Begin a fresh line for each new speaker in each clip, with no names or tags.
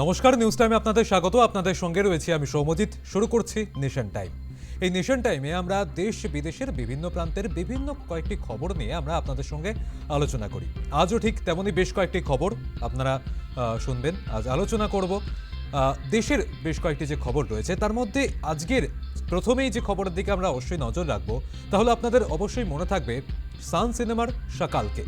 নমস্কার নিউজ টাইমে আপনাদের স্বাগত। আপনাদের সঙ্গে রয়েছি আমি সৌমজিৎ। শুরু করছি নেশন টাইম এই নেশন টাইমে আমরা দেশ, বিদেশের বিভিন্ন প্রান্তের বিভিন্ন কয়েকটি খবর নিয়ে আমরা আপনাদের সঙ্গে আলোচনা করি। আজও ঠিক তেমনই বেশ কয়েকটি খবর আপনারা শুনবেন। আজ আলোচনা করব দেশের বেশ কয়েকটি যে খবর রয়েছে, তার মধ্যে আজকের প্রথমেই যে খবরের দিকে আমরা অবশ্যই নজর রাখব, তাহলে আপনাদের অবশ্যই মনে থাকবে সান সিনেমার সকালকে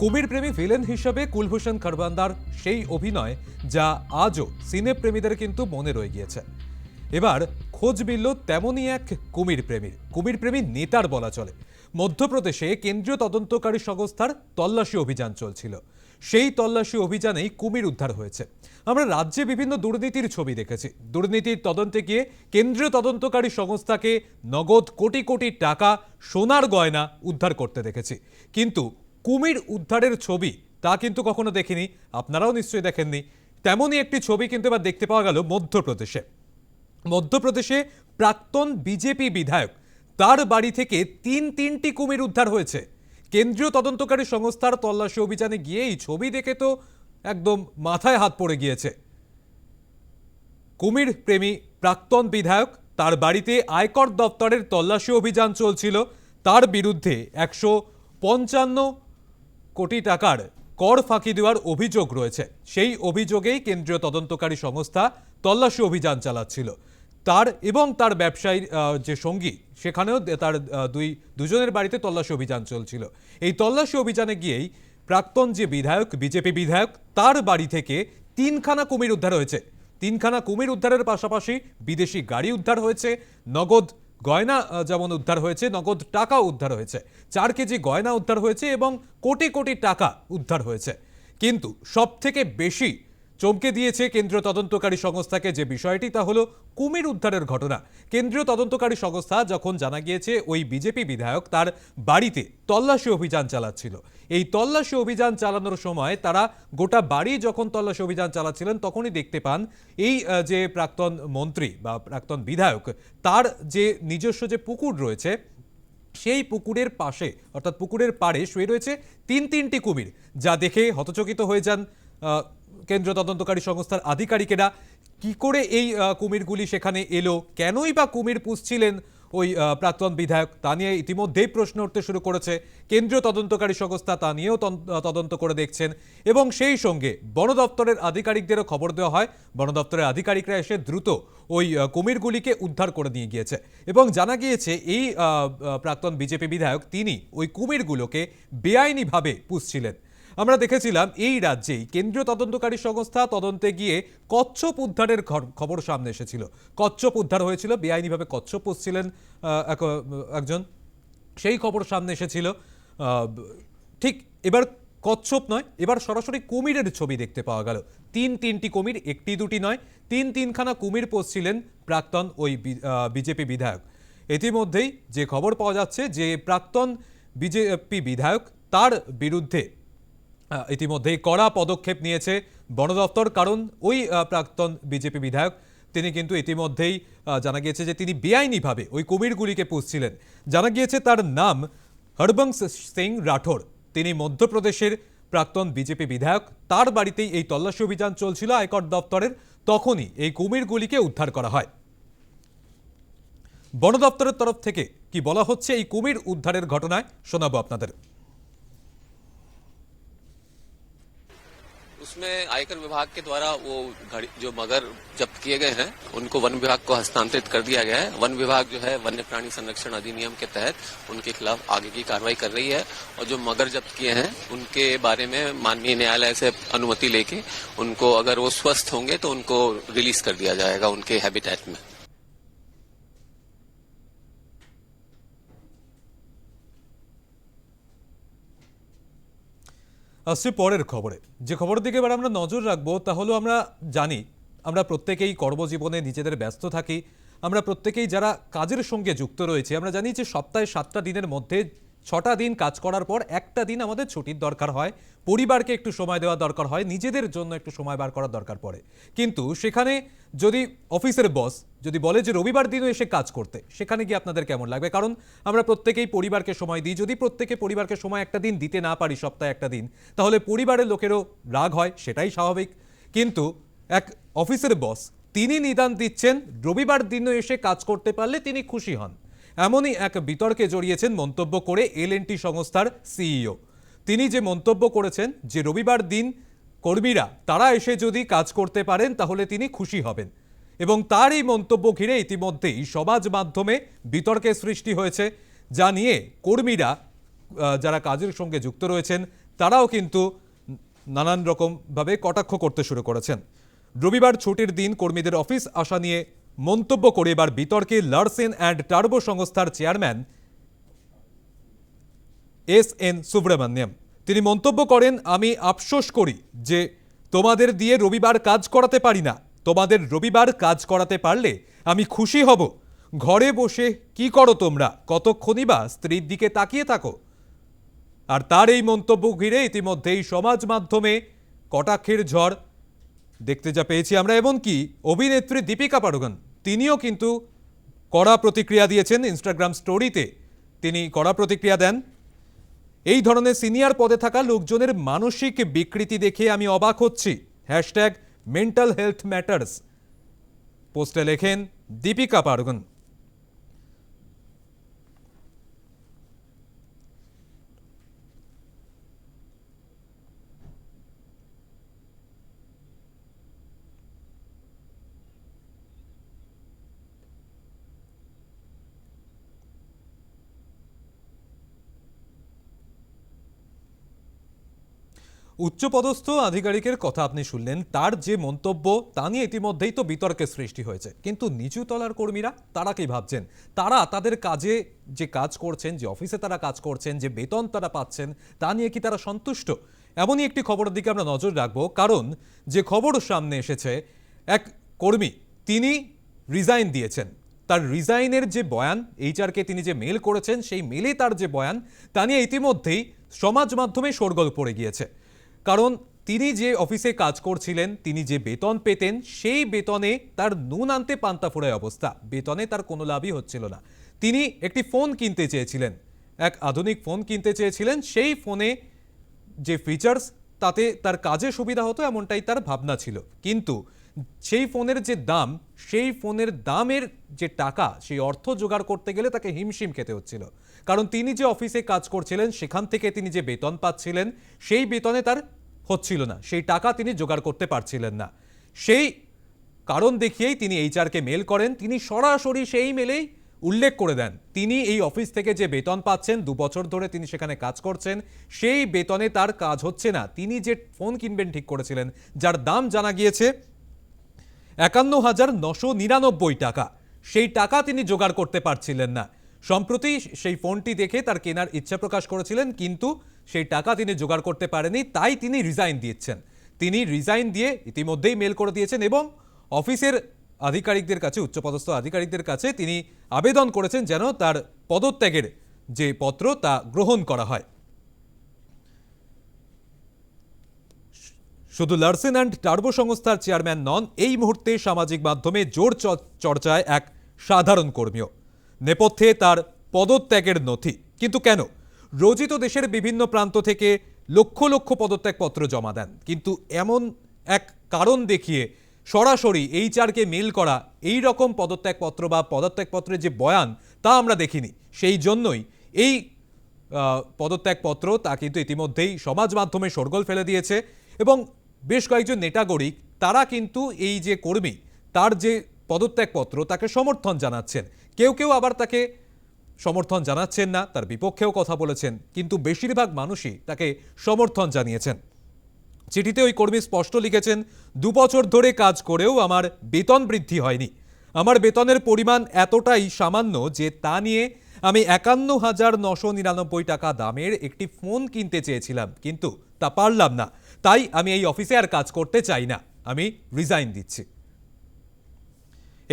কুমির প্রেমী ভিলেন হিসেবে কুলভূষণ খরবান্দার সেই অভিনয় যা আজও সিনে প্রেমীদের কিন্তু মনে রয়ে গিয়েছে। এবার খোঁজ মিলল তেমনই এক কুমির প্রেমীর। কুমির প্রেমী নেতার বলা চলে। মধ্যপ্রদেশে কেন্দ্রীয় তদন্তকারী সংস্থার তল্লাশি অভিযান চলছিল। সেই তল্লাশি অভিযানেই কুমির উদ্ধার হয়েছে। আমরা রাজ্যে বিভিন্ন দুর্নীতির ছবি দেখেছি। দুর্নীতির তদন্তে গিয়ে কেন্দ্রীয় তদন্তকারী সংস্থাকে নগদ কোটি কোটি টাকা সোনার গয়না উদ্ধার করতে দেখেছি। কিন্তু কুমির উদ্ধারের ছবি, তা কিন্তু কখনো দেখিনি, আপনারাও নিশ্চয়ই দেখেননি। তেমনই একটি ছবি কিন্তু এবার দেখতে পাওয়া গেল মধ্যপ্রদেশে। মধ্যপ্রদেশে প্রাক্তন বিজেপি বিধায়ক, তার বাড়ি থেকে তিন তিনটি কুমির উদ্ধার হয়েছে। কেন্দ্রীয় তদন্তকারী সংস্থার তল্লাশি অভিযানে গিয়ে এই ছবি দেখে তো একদম মাথায় হাত পড়ে গিয়েছে। কুমির প্রেমী প্রাক্তন বিধায়ক, তার বাড়িতে আয়কর দপ্তরের তল্লাশি অভিযান চলছিল। তার বিরুদ্ধে একশো পঞ্চান্ন কোটি টাকার কর ফাঁকি দেওয়ার অভিযোগ রয়েছে। সেই অভিযোগেই কেন্দ্রীয় তদন্তকারী সংস্থা তল্লাশি অভিযান চালাচ্ছিল। তার এবং তার ব্যবসায়ীর যে সঙ্গী, সেখানেও তার দুই, দুজনের বাড়িতে তল্লাশি অভিযান চলছিল। এই তল্লাশি অভিযানে গিয়েই প্রাক্তন যে বিধায়ক, বিজেপি বিধায়ক, তার বাড়ি থেকে তিনখানা কুমির উদ্ধার হয়েছে। তিনখানা কুমির উদ্ধারের পাশাপাশি বিদেশি গাড়ি উদ্ধার হয়েছে। নগদ গয়না যেমন উদ্ধার হয়েছে, নগদ টাকা উদ্ধার হয়েছে। চার কেজি গয়না উদ্ধার হয়েছে এবং কোটি কোটি টাকা উদ্ধার হয়েছে। কিন্তু সবথেকে বেশি চমকে দিয়েছে কেন্দ্রীয় তদন্তকারী সংস্থাকে যে বিষয়টি, তা হলো কুমির উদ্ধারের ঘটনা। কেন্দ্রীয় তদন্তকারী সংস্থা যখন জানা গিয়েছে ওই বিজেপি বিধায়ক তার বাড়িতে তল্লাশি অভিযান চালাচ্ছিল। এই তল্লাশি অভিযান চালানোর সময় তারা গোটা বাড়ি যখন তল্লাশি অভিযান চালাচ্ছিলেন, তখনই দেখতে পান এই যে প্রাক্তন মন্ত্রী বা প্রাক্তন বিধায়ক, তার যে নিজস্ব যে পুকুর রয়েছে, সেই পুকুরের পাশে, অর্থাৎ পুকুরের পাড়ে শুয়ে রয়েছে তিন তিনটি কুমির, যা দেখে হতচকিত হয়ে যান। আহ, কেন্দ্রীয় তদন্তকারী সংস্থার আধিকারিকেরা কি করে এই কুমিরগুলি সেখানে এলো? কেনই বা কুমির পুষছিলেন ওই প্রাক্তন বিধায়ক? তা নিয়ে ইতিমধ্যেই প্রশ্ন উঠতে শুরু করেছে কেন্দ্রীয় তদন্তকারী সংস্থা তা নিয়েও তদন্ত করে দেখছেন। এবং সেই সঙ্গে বন দপ্তরের আধিকারিকদেরও খবর দেওয়া হয়। বন দপ্তরের আধিকারিকরা এসে দ্রুত ওই কুমিরগুলিকে উদ্ধার করে নিয়ে গিয়েছে। এবং জানা গিয়েছে এই প্রাক্তন বিজেপি বিধায়ক তিনি ওই কুমিরগুলোকে বেআইনিভাবে পুষছিলেন। আমরা দেখেছিলাম এই রাজ্যেই কেন্দ্রীয় তদন্তকারী সংস্থা তদন্তে গিয়ে কচ্ছপ উদ্ধারের খবর সামনে এসেছিল। কচ্ছপ উদ্ধার হয়েছিল, বেআইনিভাবে কচ্ছপ পুষছিলেন এক- একজন। সেই খবর সামনে এসেছিল। ঠিক এবার কচ্ছপ নয়, এবার সরাসরি কুমিরের ছবি দেখতে পাওয়া গেল। তিন তিনটি কুমির, একটি দুটি নয়, তিন তিনখানা কুমির পোষছিলেন প্রাক্তন ওই বিজেপি বিধায়ক। ইতিমধ্যেই যে খবর পাওয়া যাচ্ছে যে প্রাক্তন বিজেপি বিধায়ক তার বিরুদ্ধে ইতিমধ্যেই কড়া পদক্ষেপ নিয়েছে বন দপ্তর, কারণ ওই প্রাক্তন বিজেপি বিধায়ক, তিনি কিন্তু ইতিমধ্যেই জানা গিয়েছে যে তিনি বেআইনিভাবে ওই কুমিরগুলিকে পুষছিলেন। জানা গিয়েছে তার নাম হরবংশ সিং রাঠোর। তিনি মধ্যপ্রদেশের প্রাক্তন বিজেপি বিধায়ক। তার বাড়িতেই এই তল্লাশি অভিযান চলছিল। আয়কর দপ্তরের তখনই এই কুমিরগুলিকে উদ্ধার করা হয়। বন দপ্তরের তরফ থেকে কি বলা হচ্ছে এই কুমির উদ্ধারের ঘটনায় শোনাবো আপনাদের।
उसमें आयकर विभाग के द्वारा वो जो मगर जब्त किए गए हैं, उनको वन विभाग को हस्तांतरित कर दिया गया है। वन विभाग जो है, वन्य प्राणी संरक्षण अधिनियम के तहत उनके खिलाफ आगे की कार्रवाई कर रही है और जो मगर जब्त किए हैं, उनके बारे में माननीय न्यायालय से अनुमति लेके उनको अगर वो स्वस्थ होंगे तो उनको रिलीज़ कर दिया जाएगा उनके हैबिटेट में।
আসছে পরের খবরে। যে খবরের দিকে এবার আমরা নজর রাখব তা হলো আমরা জানি, আমরা প্রত্যেকেই কর্মজীবনে নিজেদের ব্যস্ত থাকি, আমরা প্রত্যেকেই যারা কাজের সঙ্গে যুক্ত রয়েছে, আমরা জানি যে সপ্তাহে সাতটা দিনের মধ্যে ছটা দিন কাজ করার পর একটা দিন আমাদের ছুটির দরকার হয়। পরিবারকে একটু সময় দেওয়া দরকার হয়, নিজেদের জন্য একটু সময় বার করার দরকার পড়ে। কিন্তু সেখানে যদি অফিসের বস যদি বলে যে রবিবার দিনও এসে কাজ করতে, সেখানে গিয়ে আপনাদের কেমন লাগবে? কারণ আমরা প্রত্যেকেই পরিবারকে সময় দিই। যদি প্রত্যেকে পরিবারকে সময় একটা দিন দিতে না পারি, সপ্তাহে একটা দিন, তাহলে পরিবারের লোকেরও রাগ হয়, সেটাই স্বাভাবিক। কিন্তু এক অফিসের বস, তিনি নিদান দিচ্ছেন, রবিবার দিনও এসে কাজ করতে পারলে তিনি খুশি হন। এমনই এক বিতর্কে জড়িয়েছেন মন্তব্য করে এল সংস্থার সিইও। তিনি যে মন্তব্য করেছেন যে রবিবার দিন কর্মীরা, তারা এসে যদি কাজ করতে পারেন, তাহলে তিনি খুশি হবেন। এবং তার এই মন্তব্য ঘিরে ইতিমধ্যেই সমাজ মাধ্যমে বিতর্কের সৃষ্টি হয়েছে, যা নিয়ে কর্মীরা যারা কাজের সঙ্গে যুক্ত রয়েছেন, তারাও কিন্তু নানান রকমভাবে কটাক্ষ করতে শুরু করেছেন। রবিবার ছুটির দিন কর্মীদের অফিস আসা নিয়ে মন্তব্য করে এবার বিতর্কে লার্সেন অ্যান্ড টার্বো সংস্থার চেয়ারম্যান এস এন সুব্রমণ্যম। তিনি মন্তব্য করেন, আমি আফসোস করি যে তোমাদের দিয়ে রবিবার কাজ করাতে পারি না। তোমাদের রবিবার কাজ করাতে পারলে আমি খুশি হব। ঘরে বসে কি করো তোমরা? কতক্ষণই বা স্ত্রীর দিকে তাকিয়ে থাকো? আর তার এই মন্তব্য ঘিরে ইতিমধ্যেই সমাজ মাধ্যমে কটাক্ষের ঝড়। দেখতে যা পেয়েছি আমরা এমনকি। অভিনেত্রী দীপিকা পাড়ুগন তিনিও কিন্তু কড়া প্রতিক্রিয়া দিয়েছেন ইনস্টাগ্রাম স্টোরিতে তিনি কড়া প্রতিক্রিয়া দেন। এই ধরনের সিনিয়র পদে থাকা লোকজনের মানসিক বিকৃতি দেখে আমি অবাক হচ্ছি। হ্যাশট্যাগ মেন্টাল হেলথ ম্যাটার্স পোস্টে লেখেন, দীপিকা পাড়ুগন উচ্চপদস্থ আধিকারিকের কথা আপনি শুনলেন, তার যে মন্তব্য, তা নিয়ে ইতিমধ্যেই তো বিতর্কের সৃষ্টি হয়েছে। কিন্তু নিচু তলার কর্মীরা, তারা কি ভাবছেন? তারা তাদের কাজে যে কাজ করছেন, যে অফিসে তারা কাজ করছেন, যে বেতন তারা পাচ্ছেন, তা নিয়ে কি তারা সন্তুষ্ট? এমনই একটি খবরের দিকে আমরা নজর রাখব। কারণ, যে খবর সামনে এসেছে, এক কর্মী, তিনি রিজাইন দিয়েছেন। তার রিজাইনের যে বয়ান, এইচআরকে তিনি যে মেল করেছেন, সেই মেলে তার যে বয়ান, তা নিয়ে ইতিমধ্যেই সমাজ মাধ্যমে শোরগোল পড়ে গিয়েছে। কারণ তিনি যে অফিসে কাজ করছিলেন, তিনি যে বেতন পেতেন, সেই বেতনে তার নুন আনতে পান্তা ফোড়ায় অবস্থা। বেতনে তার কোনো লাভই হচ্ছিল না। তিনি একটি ফোন কিনতে চেয়েছিলেন। এক আধুনিক ফোন কিনতে চেয়েছিলেন। সেই ফোনে যে ফিচার্স তাতে তার কাজে সুবিধা হতো এমনটাই তার ভাবনা ছিল। কিন্তু সেই ফোনের যে দাম, সেই ফোনের দামের যে টাকা, সেই অর্থ জোগাড় করতে গেলে তাকে হিমশিম খেতে হচ্ছিল। কারণ তিনি যে অফিসে কাজ করছিলেন, সেখান থেকে তিনি যে বেতন পাচ্ছিলেন, সেই বেতনে তার হচ্ছিল না। সেই টাকা তিনি জোগাড় করতে পারছিলেন না। সেই কারণ দেখিয়েই তিনি এইচআরকে মেল করেন। তিনি সরাসরি সেই মেলেই উল্লেখ করে দেন, তিনি এই অফিস থেকে যে বেতন পাচ্ছেন, দু বছর ধরে তিনি সেখানে কাজ করছেন, সেই বেতনে তার কাজ হচ্ছে না। তিনি যে ফোন কিনবেন ঠিক করেছিলেন, যার দাম জানা গিয়েছে একান্ন হাজার নশো নিরানব্বই টাকা। সেই টাকা তিনি জোগাড় করতে পারছিলেন না। সম্প্রতি সেই ফোনটি দেখে তার কেনার ইচ্ছা প্রকাশ করেছিলেন, কিন্তু সেই টাকা তিনি জোগাড় করতে পারেনি, তাই তিনি রিজাইন দিয়েছেন। তিনি রিজাইন দিয়ে ইতিমধ্যেই মেল করে দিয়েছেন এবং অফিসের আধিকারিকদের কাছে, উচ্চপদস্থ আধিকারিকদের কাছে তিনি আবেদন করেছেন যেন তার পদত্যাগের যে পত্র তা গ্রহণ করা হয়। শুধু লার্সেন অ্যান্ড টার্বো সংস্থার চেয়ারম্যান নন, এই মুহূর্তে সামাজিক মাধ্যমে জোর চর্চায় এক সাধারণ কর্মীও। নেপথ্যে তার পদত্যাগের নথি। কিন্তু কেন? রোজই তো দেশের বিভিন্ন প্রান্ত থেকে লক্ষ লক্ষ পদত্যাগপত্র জমা দেন। কিন্তু এমন এক কারণ দেখিয়ে সরাসরি এইচআরকে মেল করা এই রকম পদত্যাগপত্র বা পদত্যাগপত্রের যে বয়ান, তা আমরা দেখিনি। সেই জন্যই এই পদত্যাগপত্র তা কিন্তু ইতিমধ্যেই সমাজ মাধ্যমে শোরগোল ফেলে দিয়েছে এবং বেশ কয়েকজন নেটাগরিক তারা কিন্তু এই যে কর্মী, তার যে পদত্যাগপত্র তাকে সমর্থন জানাচ্ছেন। কেউ কেউ আবার তাকে সমর্থন জানাচ্ছেন না, তার বিপক্ষেও কথা বলেছেন, কিন্তু বেশিরভাগ মানুষই তাকে সমর্থন জানিয়েছেন। চিঠিতে ওই কর্মী স্পষ্ট লিখেছেন, দু বছর ধরে কাজ করেও আমার বেতন বৃদ্ধি হয়নি। আমার বেতনের পরিমাণ এতটাই সামান্য যে তা নিয়ে আমি একান্ন হাজার নশো নিরানব্বই টাকা দামের একটি ফোন কিনতে চেয়েছিলাম, কিন্তু তা পারলাম না। তাই আমি এই অফিসে আর কাজ করতে চাই না। আমি রিজাইন দিচ্ছি।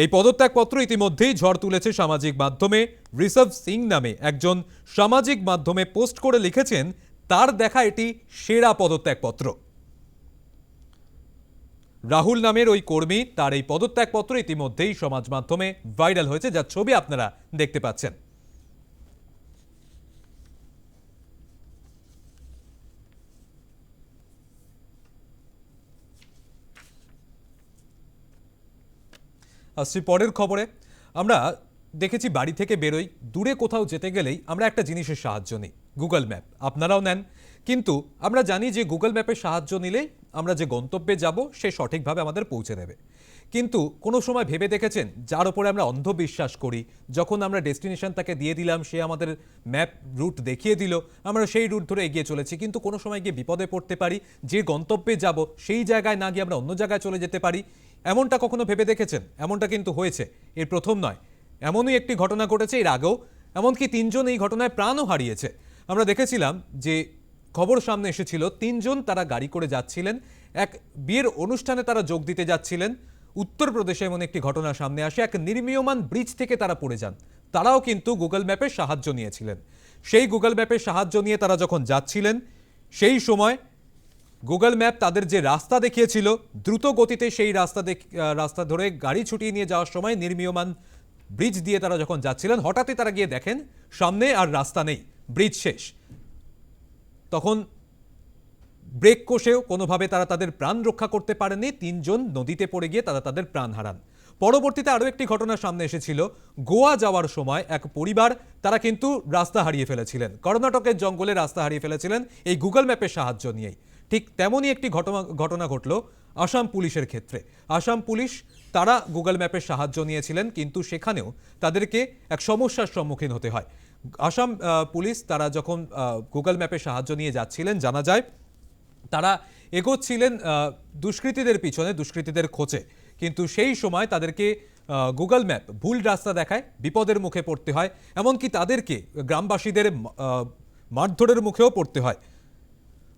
এই পদত্যাগপত্র ইতিমধ্যেই ঝড় তুলেছে সামাজিক মাধ্যমে। ঋষভ সিং নামে একজন সামাজিক মাধ্যমে পোস্ট করে লিখেছেন, তার দেখা এটি সেরা পদত্যাগপত্র। রাহুল নামের ওই কর্মী, তার এই পদত্যাগপত্র ইতিমধ্যেই সমাজ মাধ্যমে ভাইরাল হয়েছে। যার ছবি আপনারা দেখতে পাচ্ছেন। আসছি পরের খবরে। আমরা দেখেছি বাড়ি থেকে বেরোই, দূরে কোথাও যেতে গেলেই আমরা একটা জিনিসের সাহায্য নিই, গুগল ম্যাপ। আপনারাও নেন। কিন্তু আমরা জানি যে গুগল ম্যাপের সাহায্য নিলেই আমরা যে গন্তব্যে যাব, সে সঠিকভাবে আমাদের পৌঁছে দেবে। কিন্তু কোনো সময় ভেবে দেখেছেন, যার উপরে আমরা অন্ধবিশ্বাস করি, যখন আমরা ডেস্টিনেশন তাকে দিয়ে দিলাম, সে আমাদের ম্যাপ রুট দেখিয়ে দিল, আমরা সেই রুট ধরে এগিয়ে চলেছি, কিন্তু কোনো সময় গিয়ে বিপদে পড়তে পারি, যে গন্তব্যে যাব, সেই জায়গায় না গিয়ে আমরা অন্য জায়গায় চলে যেতে পারি এমনটা কখনো ভেবে দেখেছেন? এমনটা কিন্তু হয়েছে। এর প্রথম নয়। এমনই একটি ঘটনা ঘটেছে এর আগেও। এমনকি তিনজন এই ঘটনায় প্রাণও হারিয়েছে। আমরা দেখেছিলাম যে খবর সামনে এসেছিল, তিনজন তারা গাড়ি করে যাচ্ছিলেন। এক বিয়ের অনুষ্ঠানে তারা যোগ দিতে যাচ্ছিলেন। উত্তরপ্রদেশে এমন একটি ঘটনা সামনে আসে। এক নির্মীয়মান ব্রিজ থেকে তারা পড়ে যান। তারাও কিন্তু গুগল ম্যাপের সাহায্য নিয়েছিলেন। সেই গুগল ম্যাপের সাহায্য নিয়ে তারা যখন যাচ্ছিলেন, সেই সময় গুগল ম্যাপ তাদের যে রাস্তা দেখিয়েছিল, দ্রুত গতিতে সেই রাস্তা রাস্তা ধরে গাড়ি ছুটিয়ে নিয়ে যাওয়ার সময় নির্মীয়মান ব্রিজ দিয়ে তারা যখন যাচ্ছিলেন, হঠাৎই তারা গিয়ে দেখেন, সামনে আর রাস্তা নেই, ব্রিজ শেষ। তখন ব্রেক কষেও কোনোভাবে তারা তাদের প্রাণ রক্ষা করতে পারেনি তিনজন নদীতে পড়ে গিয়ে তারা তাদের প্রাণ হারান। পরবর্তীতে আরও একটি ঘটনা সামনে এসেছিল, গোয়া যাওয়ার সময় এক পরিবার তারা কিন্তু রাস্তা হারিয়ে ফেলেছিলেন। কর্ণাটকের জঙ্গলে রাস্তা হারিয়ে ফেলেছিলেন, এই গুগল ম্যাপের সাহায্য নিয়েই। ঠিক তেমনই একটি ঘটনা ঘটনা ঘটল আসাম পুলিশের ক্ষেত্রে। আসাম পুলিশ, তারা গুগল ম্যাপের সাহায্য নিয়েছিলেন, কিন্তু সেখানেও তাদেরকে এক সমস্যার সম্মুখীন হতে হয়। আসাম পুলিশ তারা যখন গুগল ম্যাপের সাহায্য নিয়ে যাচ্ছিলেন, জানা যায় তারা এগোচ্ছিলেন দুষ্কৃতীদের পিছনে, দুষ্কৃতীদের খোঁজে। কিন্তু সেই সময় তাদেরকে গুগল ম্যাপ ভুল রাস্তা দেখায়, বিপদের মুখে পড়তে হয়, এমনকি তাদেরকে গ্রামবাসীদের মারধরের মুখেও পড়তে হয়।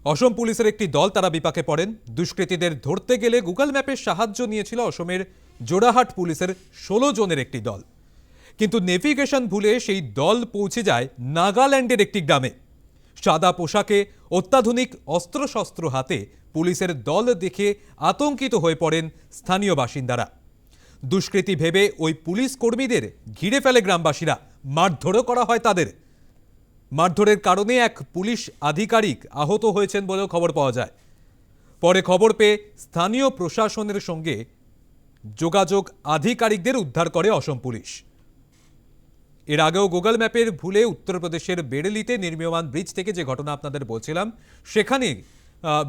অসম পুলিশের একটি দল তারা বিপাকে পড়েন। দুষ্কৃতীদের ধরতে গেলে গুগল ম্যাপের সাহায্য নিয়েছিল অসমের জোড়াহাট পুলিশের ষোলো জনের একটি দল। কিন্তু নেভিগেশন ভুলে সেই দল পৌঁছে যায় নাগাল্যান্ডের একটি গ্রামে। সাদা পোশাকে অত্যাধুনিক অস্ত্রশস্ত্র হাতে পুলিশের দল দেখে আতঙ্কিত হয়ে পড়েন স্থানীয় বাসিন্দারা। দুষ্কৃতী ভেবে ওই পুলিশ কর্মীদের ঘিরে ফেলে গ্রামবাসীরা। মারধরও করা হয় তাদের। মারধরের কারণে এক পুলিশ আধিকারিক আহত হয়েছেন বলেও খবর পাওয়া যায়। পরে খবর পেয়ে স্থানীয় প্রশাসনের সঙ্গে যোগাযোগ আধিকারিকদের উদ্ধার করে অসম পুলিশ। এর আগেও গুগল ম্যাপের ভুলে উত্তরপ্রদেশের বেরেলিতে নির্মীয়মান ব্রিজ থেকে যে ঘটনা আপনাদের বলছিলাম, সেখানে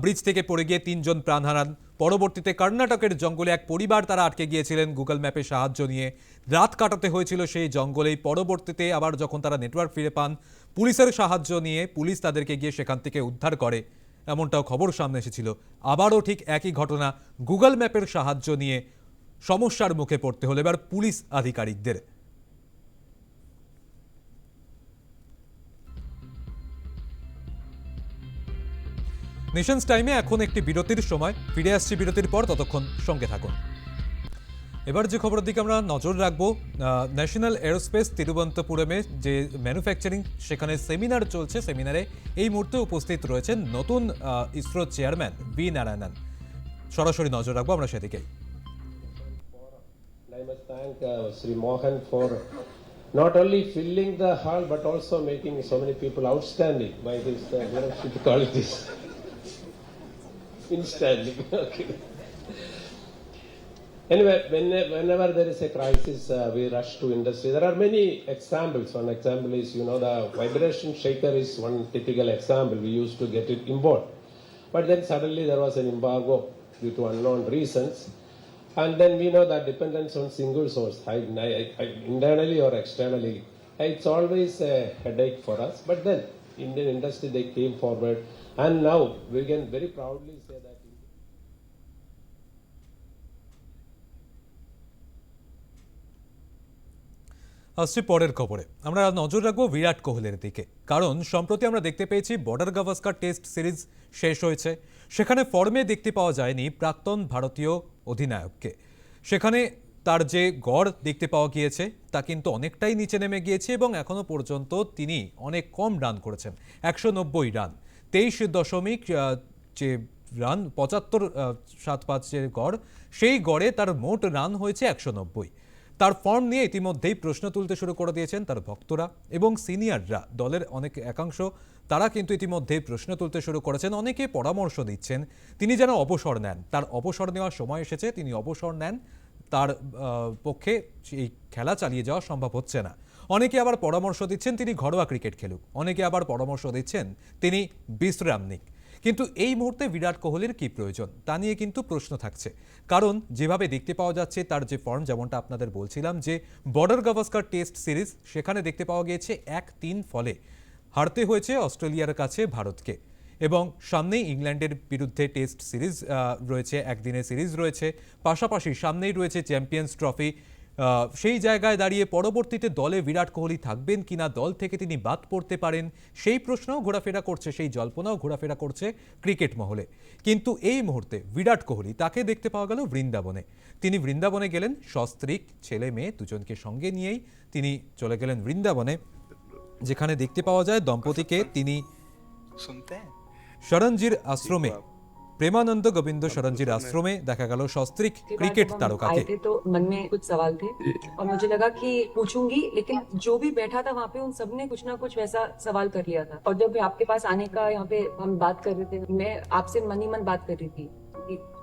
ব্রিজ থেকে পড়ে গিয়ে তিনজন প্রাণ হারান। পরবর্তীতে কর্ণাটকের জঙ্গলে এক পরিবার তারা আটকে গিয়েছিলেন। গুগল ম্যাপের সাহায্য নিয়ে রাত কাটাতে হয়েছিল সেই জঙ্গলেই। পরবর্তীতে আবার যখন তারা নেটওয়ার্ক ফিরে পান পুলিশের সাহায্য নিয়ে পুলিশ তাদেরকে গিয়ে সেখান থেকে উদ্ধার করে, এমনটাও খবর সামনে এসেছিল। আবারও ঠিক একই ঘটনা, গুগল ম্যাপের সাহায্য নিয়ে সমস্যার মুখে পড়তে হলো এবার পুলিশ আধিকারিকদের। নেশনস টাইমে এখন একটি বিরতির সময়, ফিরে আসছি বিরতির পর, ততক্ষণ সঙ্গে থাকুন। এবার যে খবরের দিকে আমরা নজর রাখব ন্যাশনাল এরোস্পেস তিরুবন্তপুরমে যে ম্যানুফ্যাকচারিং সেখানে সেমিনার চলছে। সেমিনারে এই মুহূর্তে উপস্থিত রয়েছেন নতুন ইসরো চেয়ারম্যান বি নারায়ণন সরাসরি নজর রাখব আমরা
সেদিকে। Shri Mohan for not only filling the hall but also making so many people outstanding by this instanding okay Anyway, whenever there is a crisis, uh, we rush to industry. There are many examples. One example is, you know, the vibration shaker is one typical example. We used to get it import. But then suddenly there was an embargo due to unknown reasons. And then we know that dependence on single source, internally or externally, it's always a headache for us. But then Indian industry, they came forward. And now we can very proudly say that.
আসছি পরের খবরে। আমরা নজর রাখব বিরাট কোহলির দিকে। কারণ সম্প্রতি আমরা দেখতে পেয়েছি বর্ডার গাভাস্কার টেস্ট সিরিজ শেষ হয়েছে। সেখানে ফর্মে দেখতে পাওয়া যায়নি প্রাক্তন ভারতীয় অধিনায়ককে। সেখানে তার যে গড় দেখতে পাওয়া গিয়েছে, তা কিন্তু অনেকটাই নিচে নেমে গিয়েছে এবং এখনও পর্যন্ত তিনি অনেক কম রান করেছেন, একশো নব্বই রান। তেইশ দশমিক যে রান, পঁচাত্তর সাত পাঁচের গড়, সেই গড়ে তার মোট রান হয়েছে একশো নব্বই। তার ফর্ম নিয়ে ইতিমধ্যেই প্রশ্ন তুলতে শুরু করে দিয়েছেন তার ভক্তরা এবং সিনিয়ররা দলের অনেক একাংশ, তারা কিন্তু ইতিমধ্যেই প্রশ্ন তুলতে শুরু করেছেন, অনেকে পরামর্শ দিচ্ছেন। তিনি যেন অবসর নেন। তার অবসর নেওয়ার সময় এসেছে, তিনি অবসর নেন। তার পক্ষে এই খেলা চালিয়ে যাওয়া সম্ভব হচ্ছে না। অনেকে আবার পরামর্শ দিচ্ছেন, তিনি ঘরোয়া ক্রিকেট খেলুক। অনেকে আবার পরামর্শ দিচ্ছেন, তিনি বিশ্রাম নিক। কিন্তু এই মুহূর্তে বিরাট কোহলির কি প্রয়োজন, তা নিয়ে কিন্তু প্রশ্ন থাকছে। কারণ, যেভাবে দেখতে পাওয়া যাচ্ছে, তার যে ফর্ম যেমনটা আপনাদের বলছিলাম যে, বর্ডার গাভাস্কার টেস্ট সিরিজ সেখানে দেখতে পাওয়া গিয়েছে এক তিন ফলে। হারতে হয়েছে অস্ট্রেলিয়ার কাছে ভারতকে। এবং সামনেই ইংল্যান্ডের বিরুদ্ধে টেস্ট সিরিজ রয়েছে, একদিনের সিরিজ রয়েছে। পাশাপাশি সামনেই রয়েছে চ্যাম্পিয়ন্স ট্রফি সেই জায়গায় দাঁড়িয়ে পরবর্তীতে দলে বিরাট কোহলি থাকবেন কিনা দল থেকে তিনি বাদ পড়তে পারেন সেই প্রশ্নও ঘোরাফেরা করছে সেই জল্পনাও ঘোরাফেরা করছে ক্রিকেট মহলে। কিন্তু এই মুহূর্তে বিরাট কোহলি তাকে দেখতে পাওয়া গেল বৃন্দাবনে। তিনি বৃন্দাবনে গেলেন সস্ত্রিক ছেলে মেয়ে দুজনকে সঙ্গে নিয়েই তিনি চলে গেলেন বৃন্দাবনে যেখানে দেখতে পাওয়া যায় দম্পতিকে তিনি শরণজির আশ্রমে प्रेमानंद गोविंद शरणजी
आश्रम में।
देखा
गया सस्त्रिक
क्रिकेट
तारका थे तो मन में कुछ सवाल थे और मुझे लगा कि पूछूँगी लेकिन जो भी बैठा था वहाँ पे उन सबने कुछ ना कुछ वैसा सवाल कर लिया था। और जब आपके पास आने का यहाँ पे हम बात कर रहे थे मैं आपसे मन ही मन बात कर रही थी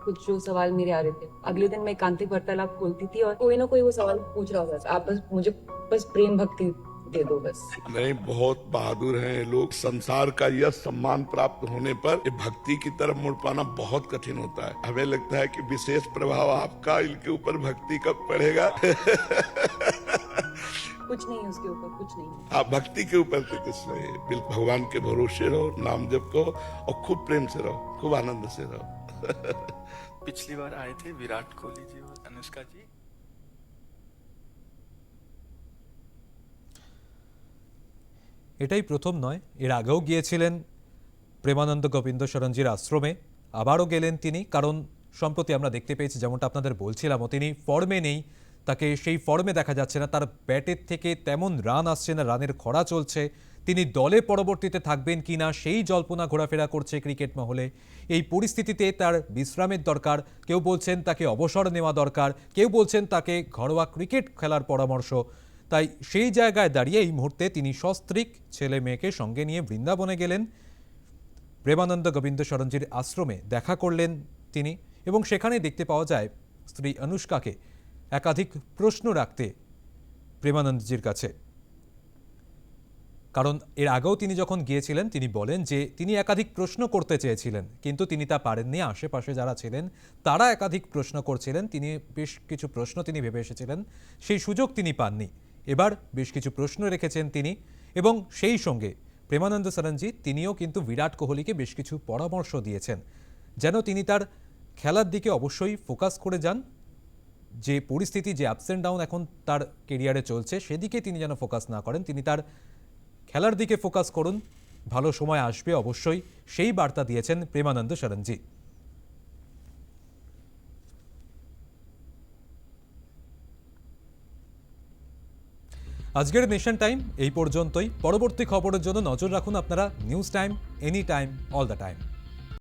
कुछ जो सवाल मेरे आ रहे थे। अगले दिन मैं कांतिक वार्तालाप खोलती थी और कोई ना कोई वो सवाल पूछ रहा होता आप बस मुझे बस प्रेम भक्ति दे दो बस।
नहीं बहुत बहादुर हैं लोग। संसार का यह सम्मान प्राप्त होने पर ये भक्ति की तरफ़ मुड़ पाना बहुत कठिन होता है। हमें लगता है कि विशेष प्रभाव आपका इनके ऊपर भक्ति कब पड़ेगा?
कुछ नहीं है उसके ऊपर कुछ नहीं है।
आप भक्ति के ऊपर से कुछ नहीं है भगवान के भरोसे रहो नाम जप करो और खूब प्रेम से रहो खूब आनंद से रहो।
पिछली बार आए थे विराट कोहली जी और अनुष्का जी।
এটাই প্রথম নয়, এর আগেও গিয়েছিলেন প্রেমানন্দ গোবিন্দ শরণজির আশ্রমে, আবারও গেলেন তিনি, কারণ সম্প্রতি আমরা দেখতে পেয়েছি যেমনটা আপনাদের বলছিলাম তিনি ফর্মে নেই, তাকে সেই ফর্মে দেখা যাচ্ছে না, তার ব্যাটের থেকে তেমন রান আসছে না, রানের খরা চলছে, তিনি দলে পরবর্তীতে থাকবেন কি না সেই জল্পনা ঘোরাফেরা করছে ক্রিকেট মহলে, এই পরিস্থিতিতে তার বিশ্রামের দরকার, কেউ বলছেন তাকে অবসর নেওয়া দরকার, কেউ বলছেন তাকে ঘরোয়া ক্রিকেট খেলার পরামর্শ তাই সেই জায়গায় দাঁড়িয়ে এই মুহূর্তে তিনি সস্ত্রীক ছেলে মেয়েকে সঙ্গে নিয়ে বৃন্দাবনে গেলেন। প্রেমানন্দ গোবিন্দ শরণজির আশ্রমে দেখা করলেন তিনি এবং সেখানে দেখতে পাওয়া যায় স্ত্রী অনুষ্কাকে একাধিক প্রশ্ন রাখতে প্রেমানন্দজির কাছে। কারণ এর আগেও তিনি যখন গিয়েছিলেন, তিনি বলেন যে তিনি একাধিক প্রশ্ন করতে চেয়েছিলেন, কিন্তু তিনি তা পারেননি। আশেপাশে যারা ছিলেন, তারা একাধিক প্রশ্ন করছিলেন। তিনি বেশ কিছু প্রশ্ন তিনি ভেবে এসেছিলেন। সেই সুযোগ তিনি পাননি। এবার বেশ কিছু প্রশ্ন রেখেছেন তিনি এবং সেই সঙ্গে প্রেমানন্দ সরঞ্জি তিনিও কিন্তু বিরাট কোহলিকে বেশ কিছু পরামর্শ দিয়েছেন। যেন তিনি তার খেলার দিকে অবশ্যই ফোকাস করে যান। যে পরিস্থিতি, যে আপস অ্যান্ড ডাউন এখন তার কেরিয়ারে চলছে, সেদিকে তিনি যেন ফোকাস না করেন, তিনি তার খেলার দিকে ফোকাস করুন। ভালো সময় আসবে অবশ্যই, সেই বার্তা দিয়েছেন প্রেমানন্দ শরণজি আজকের নেশন টাইম এই পর্যন্তই। পরবর্তী খবরের জন্য নজর রাখুন আপনারা news time any time all the time